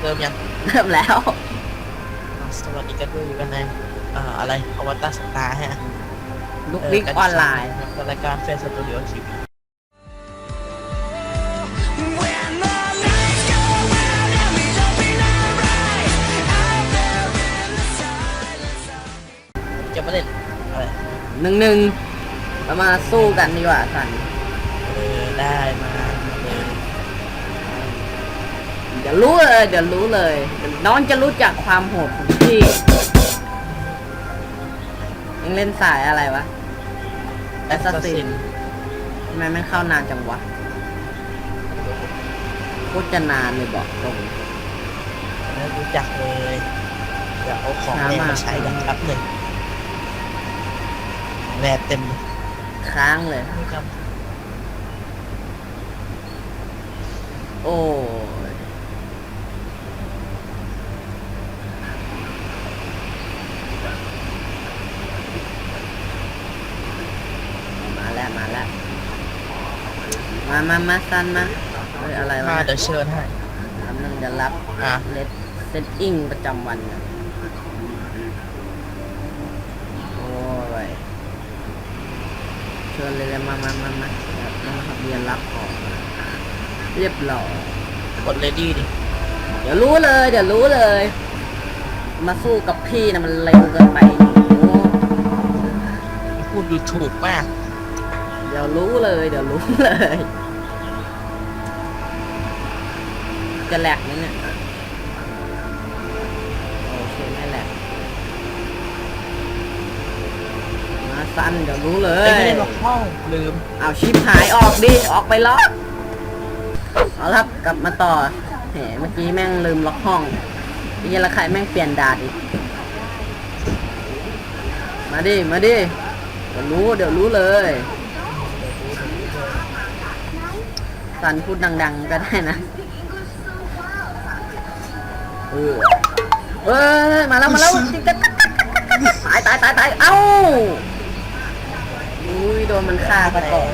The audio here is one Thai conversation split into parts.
เริ่มยังเริ่มแล้วอ่าสวัสดีกันด้วยอยู่กันในอ่าอะไรอวตารสตาร์ฮะลุกลิกออนไลน์รายการเฟซสตูดิโอทีวี When the lights go out and we don't feel alright Out there in the silence of จะมาเล่นอะไรหนึ่งหนึ่งเรามาสู้กันดีกว่าสันเออได้มา เลยเดี๋ยวรู้เลยเดี๋ยวรู้เลยเดี๋ยวน้องจะรู้จักความโหดของพี่ยังเล่นสายอะไรวะแอสซัสซินทำไมไม่เข้านานจังวะโคตรจะนานเลยบอกตรงไม่รู้จักเลยเดี๋ยวเอาของเล่นมาใช้กันครับหนึ่งแวร์เต็มเลยค้างเลยนี่ครับ โอ้ยมาแล้ว มาแล้ว มามามาสันมาเฮ้ยอะไรวะมาเนี่ยเดี๋ยวเชิญให้กำลังจะรับอะ เลสเซตอิงประจำวันนะโอ้ยเชิญเลยเลยมามามามามาครับเรียนรับของเรียบร้อย กดเลดี้ดิเดี๋ยวรู้เลย เดี๋ยวรู้เลย มาสู้กับพี่นะมันเร็วเกินไปโอ้พูดดูถูกมากเดี๋ยวรู้เลย เดี๋ยวรู้เลย จะแหลกไหมเนี่ย โอเคไม่แหลกมาสั้นเดี๋ยวรู้เลเอ้ยยไม่ได้ล็อกห้องลืมเอาชิปหายออกดิ ออกไปล็อกเอาละครับกลับมาต่อแหมเมื่อกี้แม่งลืมล็อกห้องยี่ละใครแม่งเปลี่ยนดาดอีก มาดิ มาดิ เดี๋ยวรู้เดี๋ยวรู้เลยสันพูดดัง ๆ ก็ได้นะ เออเอ้ยมาแล้วมาแล้วจิ๊กจิ๊กตายตายตายตายเอ้าอุ้ยโดนมันฆ่าไปก่อน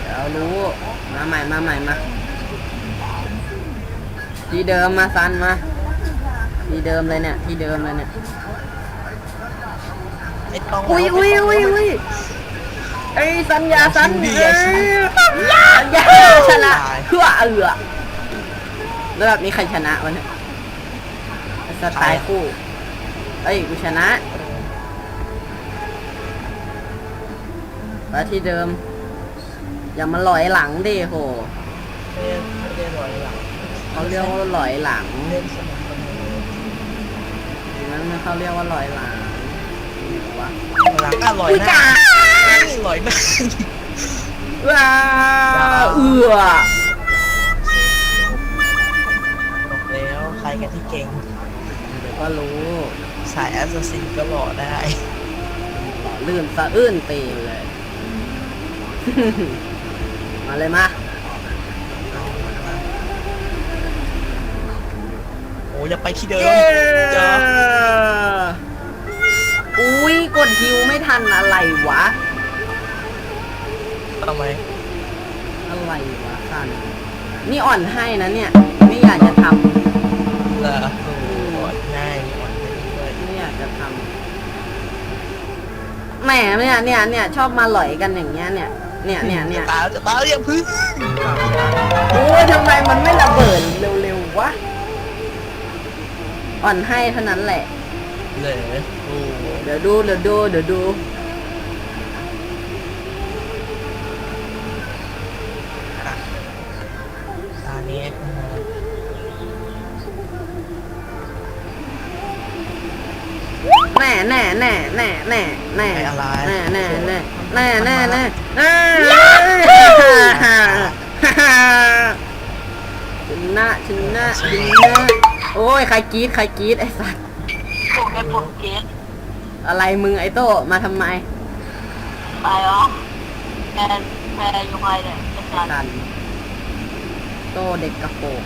เดี๋ยวรู้มาใหม่มาใหม่มาที่เดิมมาซันมาที่เดิมเลยเนี่ยที่เดิมเลยเนี่ยไม่ต้องอุ้ยแล้วอุ้ยไม่อุ้ยต้งอุ้ยไอ้สัญญาสัญดีเอ้อะยยาชนะเพื่อเอือแล้วแบบนี้ใครชนะวะเนี่ยสไตล์คู่ เอ้ยกูชนะแล้วที่เดิม อย่ามาหลอยหลังดิโหไม่ได้ไม่ได้ลอยหลังเขาเรียกว่าหลอยหลังเล่นสนุกสนุกนั้นเขาเรียกว่าหลอยหลังวะหลังก็ลอยอุ้ยหน้าจ้าลอยหน้าว้าวเอือ กันที่เก่งเดี๋ยวก็รู้สายแอสซัสซินก็บอกได้ ลื่นสะอื้นตีนเลย มาเลยมาโอ้อย่าไปที่เดิมเย้เจออุ้ยกดฮิวไม่ทันอะไรวะ ทำไมอะไรวะสันนี่อ่อนให้นะเนี่ย ไม่อยากจะท เหรอโอ้โหง่ายอ่อนไปด้วยำไม่อยากจะทำแหมเนี่ยเนี่ยเนี่ยชอบมาหลอยกันอย่างเงี้ยเนี่ยเนี่ยเนี่ยเนี่ยจะตายจะตายอย่าพึ่งโอ้ยทำไมมันไม่ระเบิดเร็วๆวะอ่อนให้เท่านั้นแหละเลยโอ้เดี๋ยวดูเดี๋ยวดูเดี๋ยวดู แน่แน่แน่แน่แน่แน่ไม่อะไรแน่แน่แน่แน่แน่แน่แน่ชนะชนะชนะโอ้ยใครกรีดใครกรีดไอ้สัตว์ผมเป็นผมเกสอะไรมึงไอ้โต้มาทำไมไปเหรอแพรแพรอยู่ไงเนี่ยอาจารย์กันโต้เด็กกระโปรง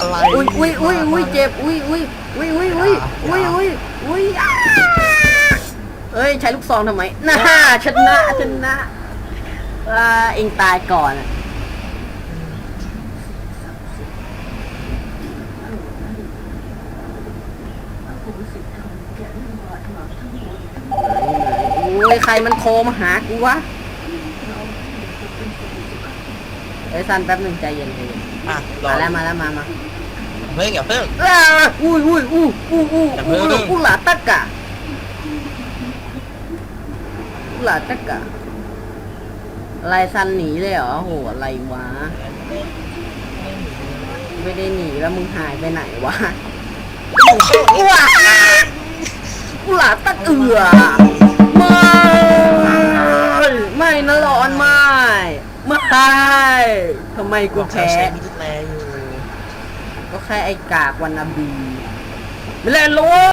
อะไรอุ้ยอุ้ยอุ้ยอุ้ยเจ็บอุ้ยอุ้ยอุ้ยอุ้ยอุ้ยอุ้ยอุ้ยอุ้ยเอ้ยใช้ลูกซองทำไมน่าชนะชนะอ่าเองตายก่อนโอ้ยใครมันโทรมาหากูวะเอ้ยซันแป๊บหนึ่งใจเย็นใจเย็นอะมาแล้วมาแล้วมามา เพิ่งอย่าเพิ่งอ้าอุ้ยอุ้ยอู้อู้อู้อย่าอู้เพิ่งอู้หลาตักกะอู้หลาตักกะอะไรซันหนีเลยเหรอโหอะไรวะ ไม่ได้หนีแล้วมึงหายไปไหนวะว้ากูหลาตักเอือไม่ไม่นะร้อนไม่ไม่ทำไมกูกูแพ้ ใช้มิดแลอยู่ ก็ แค่ไอ้กากวันนาบีไม่เล่นรู้